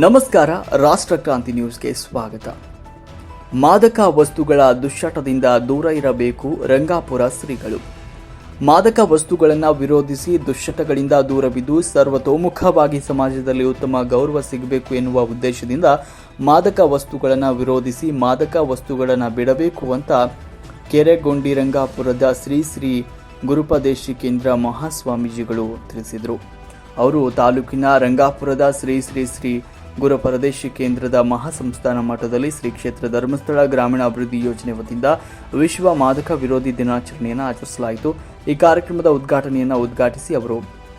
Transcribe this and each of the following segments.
ನಮಸ್ಕಾರ ರಾಷ್ಟ್ರ ಕ್ರಾಂತಿ ನ್ಯೂಸ್ಗೆ ಸ್ವಾಗತ. ಮಾದಕ ವಸ್ತುಗಳ ದುಶ್ಚಟದಿಂದ ದೂರ ಇರಬೇಕು ರಂಗಾಪುರ ಶ್ರೀಗಳು. ಮಾದಕ ವಸ್ತುಗಳನ್ನು ವಿರೋಧಿಸಿ ದುಶ್ಚಟಗಳಿಂದ ದೂರವಿದ್ದು ಸರ್ವತೋಮುಖವಾಗಿ ಸಮಾಜದಲ್ಲಿ ಉತ್ತಮ ಗೌರವ ಸಿಗಬೇಕು ಎನ್ನುವ ಉದ್ದೇಶದಿಂದ ಮಾದಕ ವಸ್ತುಗಳನ್ನು ವಿರೋಧಿಸಿ ಮಾದಕ ವಸ್ತುಗಳನ್ನು ಬಿಡಬೇಕು ಅಂತ ಕೆರೆಗೊಂಡಿ ರಂಗಾಪುರದ ಶ್ರೀ ಶ್ರೀ ಗುರುಪದೇಶಿ ಕೇಂದ್ರ ಮಹಾಸ್ವಾಮೀಜಿಗಳು ತಿಳಿಸಿದರು. ಅವರು ತಾಲೂಕಿನ ರಂಗಾಪುರದ ಶ್ರೀ ಶ್ರೀ ಶ್ರೀ ಗುರುಪರದೇಶಿ ಕೇಂದ್ರದ ಮಹಾಸಂಸ್ಥಾನ ಮಠದಲ್ಲಿ ಶ್ರೀ ಕ್ಷೇತ್ರ ಧರ್ಮಸ್ಥಳ ಗ್ರಾಮೀಣ ಅಭಿವೃದ್ಧಿ ಯೋಜನೆ ವತಿಯಿಂದ ವಿಶ್ವ ಮಾದಕ ವಿರೋಧಿ ದಿನಾಚರಣೆಯನ್ನು ಆಚರಿಸಲಾಯಿತು. ಈ ಕಾರ್ಯಕ್ರಮದ ಉದ್ಘಾಟನೆಯನ್ನು ಉದ್ಘಾಟಿಸಿ ಅವರು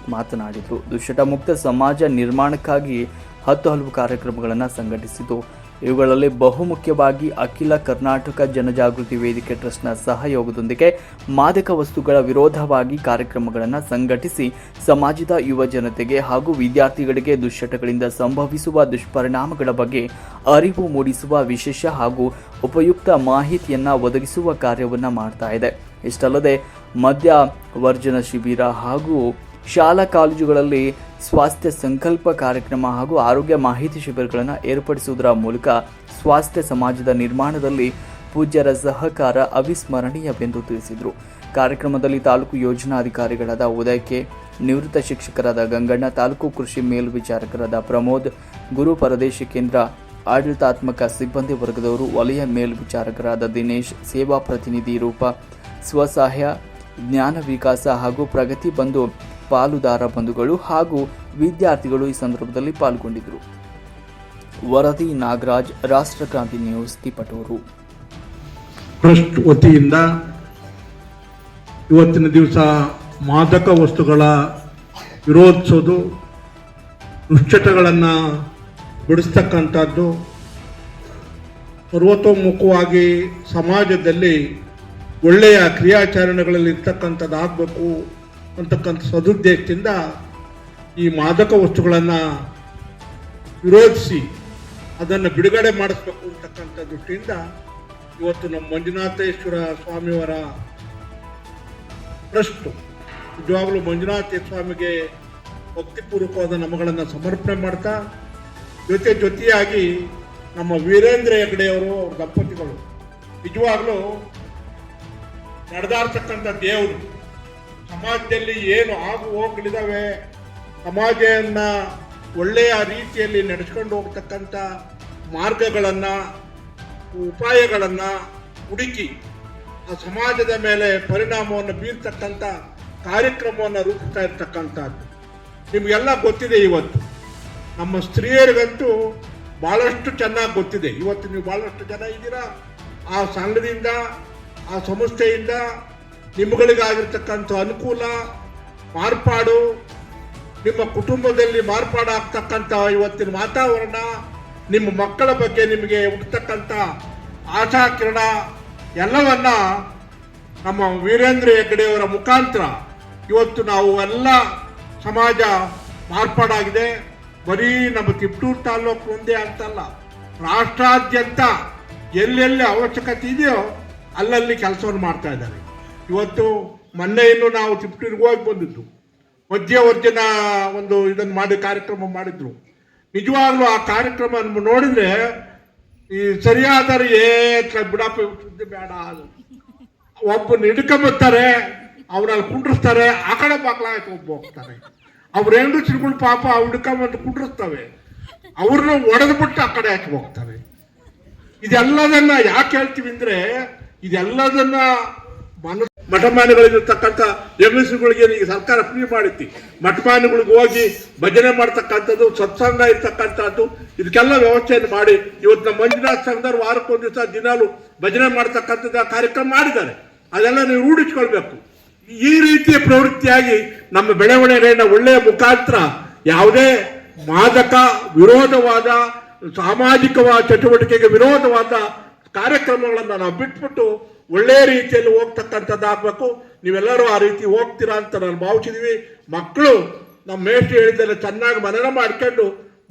ಮಾತನಾಡಿದರು. ದುಶ್ಚಟ ಮುಕ್ತ ಸಮಾಜ ನಿರ್ಮಾಣಕ್ಕಾಗಿ ಹತ್ತು ಹಲವು ಕಾರ್ಯಕ್ರಮಗಳನ್ನು ಸಂಘಟಿಸಿತು. ಇವುಗಳಲ್ಲಿ ಬಹುಮುಖ್ಯವಾಗಿ ಅಖಿಲ ಕರ್ನಾಟಕ ಜನಜಾಗೃತಿ ವೇದಿಕೆ ಟ್ರಸ್ಟ್ನ ಸಹಯೋಗದೊಂದಿಗೆ ಮಾದಕ ವಸ್ತುಗಳ ವಿರೋಧವಾಗಿ ಕಾರ್ಯಕ್ರಮಗಳನ್ನು ಸಂಘಟಿಸಿ ಸಮಾಜದ ಯುವ ಜನತೆಗೆ ಹಾಗೂ ವಿದ್ಯಾರ್ಥಿಗಳಿಗೆ ದುಶ್ಚಟಗಳಿಂದ ಸಂಭವಿಸುವ ದುಷ್ಪರಿಣಾಮಗಳ ಬಗ್ಗೆ ಅರಿವು ಮೂಡಿಸುವ ವಿಶೇಷ ಹಾಗೂ ಉಪಯುಕ್ತ ಮಾಹಿತಿಯನ್ನು ಒದಗಿಸುವ ಕಾರ್ಯವನ್ನು ಮಾಡ್ತಾ ಇದೆ. ಇಷ್ಟಲ್ಲದೆ ಮದ್ಯ ವರ್ಜನ ಶಿಬಿರ ಹಾಗೂ ಶಾಲಾ ಕಾಲೇಜುಗಳಲ್ಲಿ ಸ್ವಾಸ್ಥ್ಯ ಸಂಕಲ್ಪ ಕಾರ್ಯಕ್ರಮ ಹಾಗೂ ಆರೋಗ್ಯ ಮಾಹಿತಿ ಶಿಬಿರಗಳನ್ನು ಏರ್ಪಡಿಸುವುದರ ಮೂಲಕ ಸ್ವಾಸ್ಥ್ಯ ಸಮಾಜದ ನಿರ್ಮಾಣದಲ್ಲಿ ಪೂಜ್ಯರ ಸಹಕಾರ ಅವಿಸ್ಮರಣೀಯವೆಂದು ತಿಳಿಸಿದರು. ಕಾರ್ಯಕ್ರಮದಲ್ಲಿ ತಾಲೂಕು ಯೋಜನಾಧಿಕಾರಿಗಳಾದ ಉದಯ್ ಕೆ, ನಿವೃತ್ತ ಶಿಕ್ಷಕರಾದ ಗಂಗಣ್ಣ, ತಾಲೂಕು ಕೃಷಿ ಮೇಲ್ವಿಚಾರಕರಾದ ಪ್ರಮೋದ್, ಗುರು ಪರದೇಶಿ ಕೇಂದ್ರ, ಆಡಳಿತಾತ್ಮಕ ಸಿಬ್ಬಂದಿ ವರ್ಗದವರು, ವಲಯ ಮೇಲ್ವಿಚಾರಕರಾದ ದಿನೇಶ್, ಸೇವಾ ಪ್ರತಿನಿಧಿ ರೂಪ, ಸ್ವಸಹಾಯ, ಜ್ಞಾನ ವಿಕಾಸ ಹಾಗೂ ಪ್ರಗತಿ ಬಂಧು ಪಾಲುದಾರ ಬಂಧುಗಳು ಹಾಗೂ ವಿದ್ಯಾರ್ಥಿಗಳು ಈ ಸಂದರ್ಭದಲ್ಲಿ ಪಾಲ್ಗೊಂಡಿದ್ದರು. ವರದಿ ನಾಗರಾಜ್ ರಾಷ್ಟ್ರಕ್ರಾಂತಿ ನ್ಯೂಸ್, ತಿಪಟೂರು. ಟ್ರಸ್ಟ್ ವತಿಯಿಂದ ಇವತ್ತಿನ ದಿವಸ ಮಾದಕ ವಸ್ತುಗಳ ವಿರೋಧಿಸೋದು, ದುಶ್ಚಟಗಳನ್ನು ಬಿಡಿಸ್ತಕ್ಕಂಥದ್ದು, ಸರ್ವತೋಮುಖವಾಗಿ ಸಮಾಜದಲ್ಲಿ ಒಳ್ಳೆಯ ಕ್ರಿಯಾಚರಣೆಗಳಲ್ಲಿ ಇರ್ತಕ್ಕಂಥದ್ದು ಆಗಬೇಕು ಅಂತಕ್ಕಂಥ ಸದುದ್ದೇಶದಿಂದ ಈ ಮಾದಕ ವಸ್ತುಗಳನ್ನು ವಿರೋಧಿಸಿ ಅದನ್ನು ಬಿಡುಗಡೆ ಮಾಡಿಸ್ಬೇಕು ಅಂತಕ್ಕಂಥ ದೃಷ್ಟಿಯಿಂದ ಇವತ್ತು ನಮ್ಮ ಮಂಜುನಾಥೇಶ್ವರ ಸ್ವಾಮಿಯವರ ಟ್ರಸ್ಟು, ನಿಜವಾಗಲೂ ಮಂಜುನಾಥ ಸ್ವಾಮಿಗೆ ಭಕ್ತಿಪೂರ್ವಕವಾದ ನಮಗಳನ್ನು ಸಮರ್ಪಣೆ ಮಾಡ್ತಾ, ಜೊತೆ ಜೊತೆಯಾಗಿ ನಮ್ಮ ವೀರೇಂದ್ರ ಹೆಗ್ಡೆಯವರು ಅವ್ರ ದಂಪತಿಗಳು, ನಿಜವಾಗ್ಲೂ ನಡೆದಾಡ್ತಕ್ಕಂಥ ದೇವರು. ಸಮಾಜದಲ್ಲಿ ಏನು ಆಗು ಹೋಗ್ಲಿದ್ದಾವೆ ಸಮಾಜವನ್ನ ಒಳ್ಳೆಯ ರೀತಿಯಲ್ಲಿ ನಡೆಸ್ಕೊಂಡು ಹೋಗ್ತಕ್ಕಂಥ ಮಾರ್ಗಗಳನ್ನು, ಉಪಾಯಗಳನ್ನು ಹುಡುಕಿ, ಆ ಸಮಾಜದ ಮೇಲೆ ಪರಿಣಾಮವನ್ನು ಬೀರ್ತಕ್ಕಂಥ ಕಾರ್ಯಕ್ರಮವನ್ನು ರೂಪಿಸ್ತಾ ಇರ್ತಕ್ಕಂಥದ್ದು. ನಿಮಗೆಲ್ಲ ಗೊತ್ತಿದೆ ಇವತ್ತು. ನಮ್ಮ ಸ್ತ್ರೀಯರಿಗಂತೂ ಭಾಳಷ್ಟು ಚೆನ್ನಾಗಿ ಗೊತ್ತಿದೆ. ಇವತ್ತು ನೀವು ಭಾಳಷ್ಟು ಜನ ಇದ್ದೀರಾ? ಆ ಸಂಘದಿಂದ, ಆ ಸಂಸ್ಥೆಯಿಂದ ನಿಮ್ಮಗಳಿಗಾಗಿರ್ತಕ್ಕಂಥ ಅನುಕೂಲ, ಮಾರ್ಪಾಡು, ನಿಮ್ಮ ಕುಟುಂಬದಲ್ಲಿ ಮಾರ್ಪಾಡಾಗ್ತಕ್ಕಂಥ ಇವತ್ತಿನ ವಾತಾವರಣ, ನಿಮ್ಮ ಮಕ್ಕಳ ಬಗ್ಗೆ ನಿಮಗೆ ಹುಟ್ಟತಕ್ಕಂಥ ಆಶಾಕಿರಣ, ಎಲ್ಲವನ್ನ ನಮ್ಮ ವೀರೇಂದ್ರ ಹೆಗ್ಗಡೆಯವರ ಮುಖಾಂತರ ಇವತ್ತು ನಾವು ಎಲ್ಲ ಸಮಾಜ ಮಾರ್ಪಾಡಾಗಿದೆ. ಬರೀ ನಮ್ಮ ತಿಪ್ಟೂರು ತಾಲೂಕು ಒಂದೇ ಅಂತಲ್ಲ, ರಾಷ್ಟ್ರಾದ್ಯಂತ ಎಲ್ಲೆಲ್ಲಿ ಅವಶ್ಯಕತೆ ಇದೆಯೋ ಅಲ್ಲಲ್ಲಿ ಕೆಲಸವನ್ನು ಮಾಡ್ತಾ ಇದ್ದಾರೆ. ಇವತ್ತು ಮೊನ್ನೆ ಇನ್ನು ನಾವು ತಿಪ್ಟೂರಿಗೆ ಹೋಗಿ ಬಂದಿದ್ದು. ಮಧ್ಯವರ್ಜನ ಒಂದು ಇದನ್ನು ಮಾಡಿ ಕಾರ್ಯಕ್ರಮ ಮಾಡಿದ್ರು. ನಿಜವಾಗ್ಲೂ ಆ ಕಾರ್ಯಕ್ರಮ ನೋಡಿದ್ರೆ ಈ ಸರಿಯಾದರೆ ಏ ಬಿಡಪ್ಪ ಬೇಡ ಅದು. ಒಬ್ಬನ ಹಿಡ್ಕೊಂಬರ್ತಾರೆ ಅವ್ರಲ್ಲಿ ಕುಂಡ್ರಿಸ್ತಾರೆ, ಆ ಕಡೆ ಬಾಗ್ಲಾಯ್ತು ಒಬ್ಬ ಹೋಗ್ತಾರೆ ಅವ್ರ ಚಿಡ್ಕೊಂಡು ಪಾಪ ಹಿಡ್ಕೊಂಬಂದು ಕುಂಡ್ರಿಸ್ತವೆ. ಅವ್ರನ್ನ ಒಡೆದ್ಬಿಟ್ಟು ಆ ಕಡೆ ಹಾಕಿ ಹೋಗ್ತವೆ ಇದೆಲ್ಲದನ್ನ ಯಾಕೆ ಹೇಳ್ತೀವಿ ಅಂದ್ರೆ, ಇದೆಲ್ಲದನ್ನ ಮನ ಮಠಮಾನ್ಯಗಳಿರ್ತಕ್ಕಂಥ ಹೆಂಗಸರುಗಳಿಗೆ ಈಗ ಸರ್ಕಾರ ಫ್ರೀ ಮಾಡಿತ್ತು. ಮಠಮಾನಗಳಿಗೆ ಹೋಗಿ ಭಜನೆ ಮಾಡ್ತಕ್ಕಂಥದ್ದು, ಸತ್ಸಂಗ ಇರ್ತಕ್ಕಂಥದ್ದು, ಇದಕ್ಕೆಲ್ಲ ವ್ಯವಸ್ಥೆಯನ್ನು ಮಾಡಿ. ಇವತ್ತು ನಮ್ಮ ಮಂಜುನಾಥ್ ಸಂಘದವ್ರು ವಾರಕ್ಕೊಂದು ದಿವಸ ದಿನಾಲು ಭಜನೆ ಮಾಡ್ತಕ್ಕಂಥದ್ದು ಕಾರ್ಯಕ್ರಮ ಮಾಡಿದ್ದಾರೆ. ಅದೆಲ್ಲ ನೀವು ರೂಢಿಸ್ಕೊಳ್ಬೇಕು. ಈ ರೀತಿಯ ಪ್ರವೃತ್ತಿಯಾಗಿ ನಮ್ಮ ಬೆಳವಣಿಗೆಯನ್ನು ಒಳ್ಳೆಯ ಮುಖಾಂತರ ಯಾವುದೇ ಮಾದಕ ವಿರೋಧವಾದ, ಸಾಮಾಜಿಕವಾದ ಚಟುವಟಿಕೆಗೆ ವಿರೋಧವಾದ ಕಾರ್ಯಕ್ರಮಗಳನ್ನು ನಾವು ಬಿಟ್ಬಿಟ್ಟು ಒಳ್ಳೆಯ ರೀತಿಯಲ್ಲಿ ಹೋಗ್ತಕ್ಕಂಥದ್ದಾಗಬೇಕು ನೀವೆಲ್ಲರೂ ಆ ರೀತಿ ಹೋಗ್ತೀರಾ ಅಂತ ನಾನು ಭಾವಿಸಿದೀವಿ. ಮಕ್ಕಳು ನಮ್ಮ ಮೇಷ್ಟ್ರು ಹೇಳಿದ್ದೆಲ್ಲ ಚೆನ್ನಾಗಿ ಮನನ ಮಾಡ್ಕೊಂಡು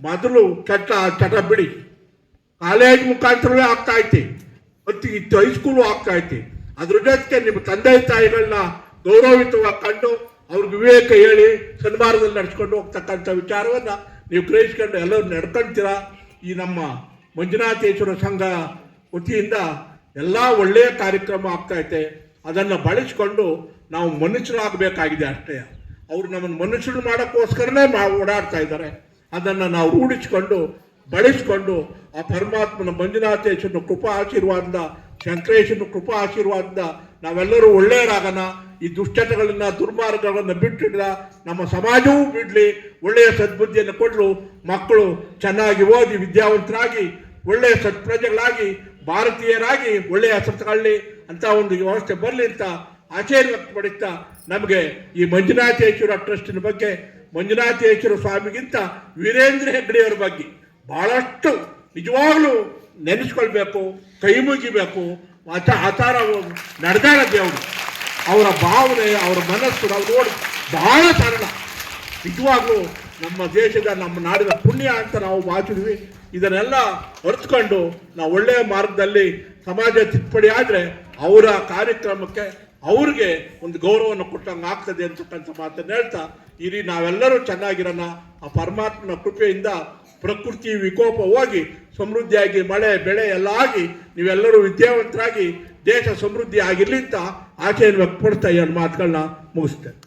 ಮೊದಲು ಕೆಟ್ಟ ಚಟ ಬಿಡಿ. ಕಾಲೇಜ್ ಮುಖಾಂತರವೇ ಆಗ್ತಾ ಐತಿ. ಮತ್ತು ಇತ್ತು ಹೈಸ್ಕೂಲು ಆಗ್ತಾ ಐತಿ. ಅದ್ರ ಜೊತೆಗೆ ನಿಮ್ಮ ತಂದೆ ತಾಯಿಗಳನ್ನ ಗೌರವಿತವಾಗಿ ಕಂಡು ಅವ್ರಿಗೆ ವಿವೇಕ ಹೇಳಿ ಸನ್ಮಾರ್ಗದಲ್ಲಿ ನಡ್ಸ್ಕೊಂಡು ಹೋಗ್ತಕ್ಕಂಥ ವಿಚಾರವನ್ನ ನೀವು ಗ್ರಹಿಸ್ಕೊಂಡು ಎಲ್ಲರೂ ನಡ್ಕೊಂತೀರಾ? ಈ ನಮ್ಮ ಮಂಜುನಾಥೇಶ್ವರ ಸಂಘ ವತಿಯಿಂದ ಎಲ್ಲ ಒಳ್ಳೆಯ ಕಾರ್ಯಕ್ರಮ ಆಗ್ತೈತೆ ಅದನ್ನು ಬಳಸಿಕೊಂಡು ನಾವು ಮನುಷ್ಯರಾಗಬೇಕಾಗಿದೆ ಅಷ್ಟೇ. ಅವರು ನಮ್ಮನ್ನು ಮನುಷ್ಯರು ಮಾಡೋಕ್ಕೋಸ್ಕರನೇ ಮಾ ಓಡಾಡ್ತಾ ಇದ್ದಾರೆ. ಅದನ್ನು ನಾವು ರೂಢಿಸ್ಕೊಂಡು, ಬಳಸ್ಕೊಂಡು, ಆ ಪರಮಾತ್ಮನ ಮಂಜುನಾಥೇಶನ ಕೃಪಾ ಆಶೀರ್ವಾದದ ಶಂಕರೇಶನ ಕೃಪಾ ಆಶೀರ್ವಾದದ ನಾವೆಲ್ಲರೂ ಒಳ್ಳೆಯರಾಗೋಣ. ಈ ದುಷ್ಟತೆಗಳನ್ನ ದುರ್ಮಾರ್ಗಗಳನ್ನು ಬಿಟ್ಟಿಡ ನಮ್ಮ ಸಮಾಜವೂ ಬಿಡಲಿ. ಒಳ್ಳೆಯ ಸದ್ಬುದ್ಧಿಯನ್ನು ಕೊಡಲು. ಮಕ್ಕಳು ಚೆನ್ನಾಗಿ ಓದಿ, ವಿದ್ಯಾವಂತರಾಗಿ ಒಳ್ಳೆಯ ಸತ್ಪ್ರಜೆಗಳಾಗಿ ಭಾರತೀಯರಾಗಿ ಒಳ್ಳೆಯ ಹೆಸರು ಅಂತ ಒಂದು ವ್ಯವಸ್ಥೆ ಬರಲಿ ಅಂತ ಆಚರಣೆ ವ್ಯಕ್ತಪಡಿಸ್ತಾ ನಮಗೆ ಈ ಮಂಜುನಾಥೇಶ್ವರ ಟ್ರಸ್ಟಿನ ಬಗ್ಗೆ ಮಂಜುನಾಥೇಶ್ವರ ಸ್ವಾಮಿಗಿಂತ ವೀರೇಂದ್ರ ಹೆಗ್ಡೆಯವರ ಬಗ್ಗೆ ಬಹಳಷ್ಟು ನಿಜವಾಗ್ಲೂ ನೆನೆಸ್ಕೊಳ್ಬೇಕು, ಕೈ ಮುಗಿಬೇಕು, ಆತ ಆಚಾರ ನಡೆದಾಳ ದೇವರು. ಅವರ ಭಾವನೆ, ಅವರ ಮನಸ್ಸು ನಾವು ನೋಡಿ ಬಹಳ ಸರಳ. ನಿಜವಾಗ್ಲೂ ನಮ್ಮ ದೇಶದ, ನಮ್ಮ ನಾಡಿನ ಪುಣ್ಯ ಅಂತ ನಾವು ಭಾವಿಸಿದ್ವಿ. ಇದನ್ನೆಲ್ಲ ಅರಿತುಕೊಂಡು ನಾವು ಒಳ್ಳೆಯ ಮಾರ್ಗದಲ್ಲಿ ಸಮಾಜ ತಿದ್ದುಪಡಿ ಆದರೆ ಅವರ ಕಾರ್ಯಕ್ರಮಕ್ಕೆ ಅವ್ರಿಗೆ ಒಂದು ಗೌರವವನ್ನು ಕೊಟ್ಟಂಗೆ ಆಗ್ತದೆ ಅಂತಕ್ಕಂಥ ಮಾತನ್ನು ಹೇಳ್ತಾ, ಇರಿ ನಾವೆಲ್ಲರೂ ಚೆನ್ನಾಗಿರೋಣ. ಆ ಪರಮಾತ್ಮನ ಕೃಪೆಯಿಂದ ಪ್ರಕೃತಿ ವಿಕೋಪ ಹೋಗಿ ಸಮೃದ್ಧಿಯಾಗಿ, ಮಳೆ, ಬೆಳೆ ಎಲ್ಲ ಆಗಿ ನೀವೆಲ್ಲರೂ ವಿದ್ಯಾವಂತರಾಗಿ ದೇಶ ಸಮೃದ್ಧಿ ಆಗಿರ್ಲಿ ಅಂತ ಆಚೆಯನ್ನು ವ್ಯಕ್ತಪಡಿಸ್ತಾ ಎರಡು ಮಾತುಗಳನ್ನ ಮುಗಿಸ್ತೇನೆ.